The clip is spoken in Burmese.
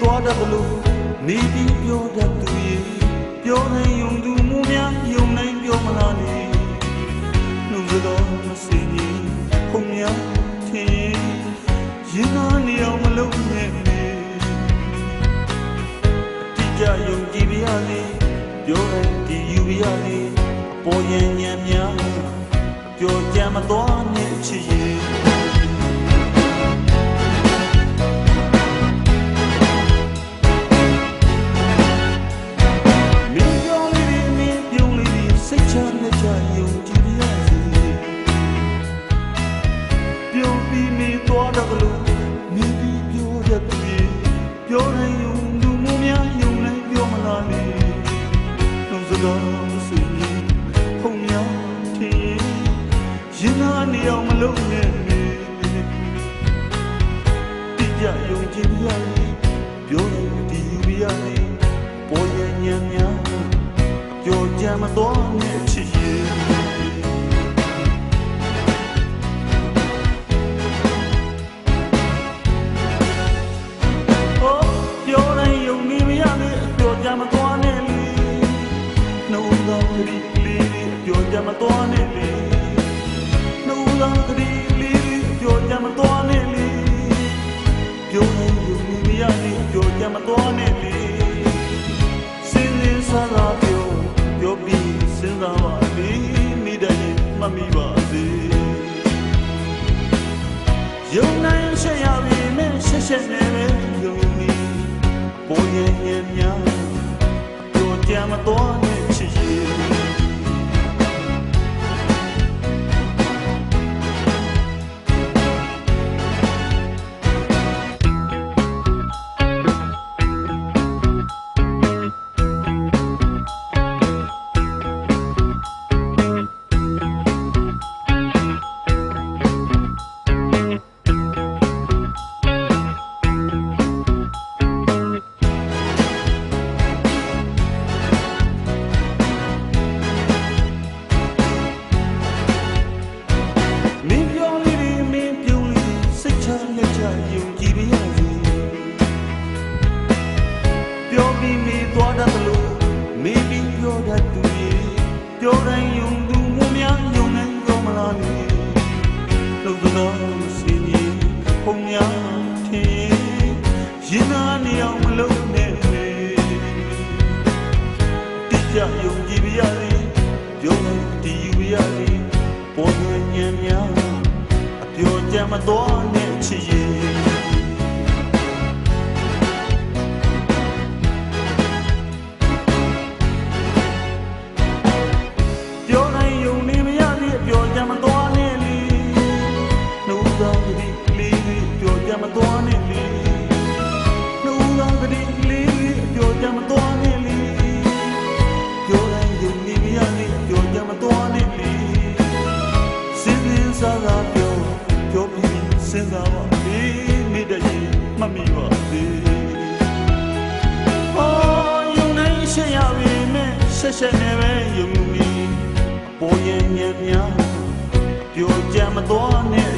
သွားတတ်လို့နေပြီးပြောတတ်သူရဲ့ပြောနိုင်ယုံသူမူများယုံနိုင်ပြောမလားနေနှုတ်တော်မစင်ကြီးခုံများထင်ရင်နာနေအောင်မလုပ်နဲ့နေအတိကျယုံကြည်ပါရစေပြောရင်ဒီယူပါရစေအပေါ်ရင်ညံများပြောကြမ်းမသွားနဲ့ချစ်ရဲ့မ ပြောနိုင်ယုံလူမှုများယုံနိုင်ပြောမလားလေလုံးစကားမစင်ရင်ဖုံများထင်ရင်နာနေအောင်မလုပ်နဲ့တိကျယုံကြည်ပါရစေပြောရင်ဒီယူပါရစေပေါ်ရညံများကြောကြမ်းမတော်နဲ့ တော်နဲ့လေနှုတ်တော်ကလေးလေးကြောကြမ်းမတော်နဲ့လေပြောတိုင်းယုံနေမရနဲ့ကြောကြမ်းမတော်နဲ့လေစင်းစင်းဆာလာပြောပြောပြီးစဉ်းစားပါလေမိတဲ့ရင်မမိပါစေယုံနိုင်ဆက်ရပြီမဲ့ဆက်ဆက်နဲ့ပဲယုံနေပေါ်ရင်ရင်များပြောကြမတော် တတ်သူရဲ့ပြောတိုင်းယုံသူမှုများယုံနိုင်ကြောမလားလေလုံသောစင်ကြီးဖုံများထင်ရင်နာနေအောင်မလုပ်နဲ့လေတိကျယုံကြည်ပါရစေပြောလို့ဒီယူပါရစေပေါ်ရညံများအပြောကြမ်းမတော်နဲ့ချစ်ရဲ့ စဉ်းစားပါလေမိတဲ့ရင်မမိပါသေး Oh, you know, she have me, she she never you me. ပေါ်ရင်ညံ့များပြောကြမတော်နဲ့